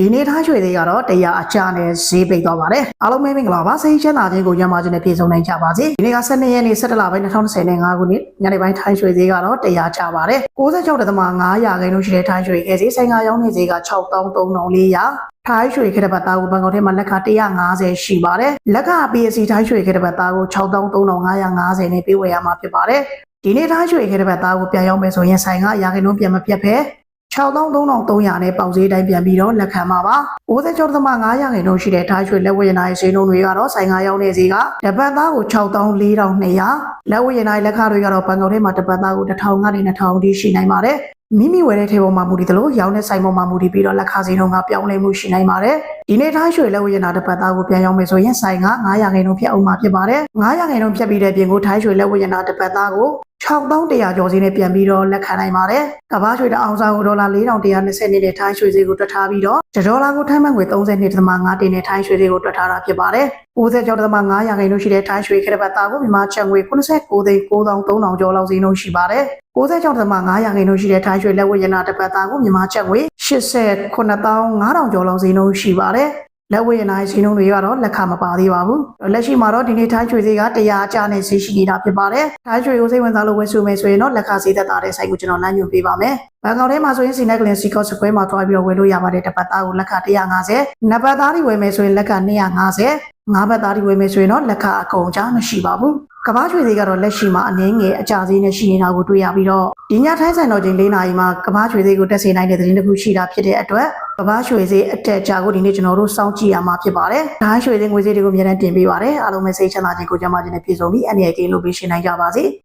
ဒီနေ့ထားရွှေသေးကတော့တရားအချနဲ့ဈေးပိတ်သွားပါတယ်အားလုံးပဲမင်္ဂလာပါစိတ်ချမ်းသာခြင်းကိုညမခြင်းနဲ့ပြည့်စုံနိုင်ကြပါစေဒီနေ့က12ရက်နေ့17လပိုင်း2025ခုနှစ်ညနေပိုင်းထိုင်းရွှေသေးကတော့တရားချပါတယ်96.5ရာခိုင်နှုန်းရှိတဲ့ထိုင်းရွှေခဲစီဆိုင်ကရောင်းနေဈေးက63,400ထိုင်းရွှေခေတ္တပတ်သားကိုဘန်ကောက်ထဲမှာလက်ခ150ရှိပါတယ်လက်က PSC ထိုင်းရွှေခေတ္တပတ်သားကို63,550နဲ့ပေးဝယ်ရမှာဖြစ်ပါတယ်ဒီနေ့ထိုင်းရွှေခေတ္တပတ်သားကိုပြန်ရောက်မယ်ဆိုရင်ဆိုင်ကရာခိုင်နှုန်းပြန်မပြတ်ဖဲ 63,300နဲ့ပေါက်ဈေးတိုင်းပြန်ပြီးတော့လက်ခံပါပါ96.5ရာခိုင်နှုန်းရှိတဲ့ထိုင်းရွှေလက်ဝယ်ရနိုင်ဈေးနှုန်းတွေကတော့ဆိုင်ကရောက်နေဈေးကတပတ်သားကို64,200လက်ဝယ်ရနိုင်လက်ခတွေကတော့ဘန်ကောက်ထဲမှာတပတ်သားကို1000ကနေ2000တိရှိနိုင်ပါတယ်မိမိဝယ်တဲ့ထေပေါ်မှာမူတည်တယ်လို့ရောင်းတဲ့ဆိုင်ပေါ်မှာမူတည်ပြီးတော့လက်ခစီနှုန်းကပြောင်းလဲမှုရှိနိုင်ပါတယ်ဒီနေ့ထားရွှေလက်ဝယ်ရနာတစ်ပတ်သားကိုပြန်ရောက်မယ်ဆိုရင်ဆိုင်က900ခိုင်နှုန်းဖြတ်အောင်မှာဖြစ်ပါတယ်900ခိုင်နှုန်းဖြတ်ပြီးတဲ့ပြင်ကိုထားရွှေလက်ဝယ်ရနာတစ်ပတ်သားကို 6100ကျော်စီနဲ့ပြန်ပြီးတော့လက်ခံနိုင်ပါတယ်ကမ္ဘာရွှေတအောင်စားကိုဒေါ်လာ4120နေတဲ့ထိုင်းရွှေဈေးကိုတွက်ထားပြီးတော့ဒေါ်လာကိုထိုင်းမန်ငွေ32.5တင်တဲ့ထိုင်းရွှေဈေးကိုတွက်ထားတာဖြစ်ပါတယ်96.5ရာခိုင်နှုန်းရှိတဲ့ထိုင်းရွှေခရက်ပတ်သားကိုမြန်မာချက်ငွေ89သိန်း9300ကျော်လောက်ဈေးနှုန်းရှိပါတယ်96.5ရာခိုင်နှုန်းရှိတဲ့ထိုင်းရွှေလက်ဝယ်ရနာတစ်ပတ်သားကိုမြန်မာချက်ငွေ89500ကျော်လောက်ဈေးနှုန်းရှိပါတယ် လက်ဝယ်ရနာဈေးနှုန်းတွေကတော့လက်ခမပါသေးပါဘူးလက်ရှိမှာတော့ဒီနေ့ထိုင်းရွှေဈေးကတရားအကျနဲ့ဈေးရှိနေတာဖြစ်ပါတယ်ထိုင်းရွှေကိုစိတ်ဝင်စားလို့ဝယ်စုမယ်ဆိုရင်တော့လက်ခဈေးသက်သာတဲ့ဆိုင်ကိုကျွန်တော်လမ်းညွှန်ပေးပါမယ်ဘန်ကောက်ထဲမှာဆိုရင်စီနက်ကလင်စီကော့စကွဲမှာတွားပြီးတော့ဝယ်လို့ရပါတယ်တစ်ပတ်သားကိုလက်ခ150နှစ်ပတ်သားတွေဝယ်မယ်ဆိုရင်လက်က250ငါးဘက်သားတွေဝယ်မယ်ဆိုရင်တော့လက်ခအကုန်ချမရှိပါဘူးကဘာချွေသေးကတော့လက်ရှိမှာအနည်းငယ်အကြသေးနဲ့ရှိနေတာကိုတွေ့ရပြီးတော့ဒီညထိုင်းဆိုင်တော်ချိန်၄နာရီမှာကဘာချွေသေးကိုတက်စေနိုင်တဲ့သတင်းတစ်ခုရှိတာဖြစ်တဲ့အတွက် ကဘာချွေသေးအတက်အကြကိုဒီနေ့ကျွန်တော်တို့စောင့်ကြည့်ရမှာဖြစ်ပါတယ်။ဒါချွေသေးငွေသေးတွေကိုအများနဲ့တင်ပေးပါတယ်။အားလုံးပဲစိတ်ချမ်းသာခြင်းကိုကြမ်းမာခြင်းနဲ့ပြည့်စုံပြီးအနေနဲ့ကင်းလို့ပေးရှင်နိုင်ကြပါစေ။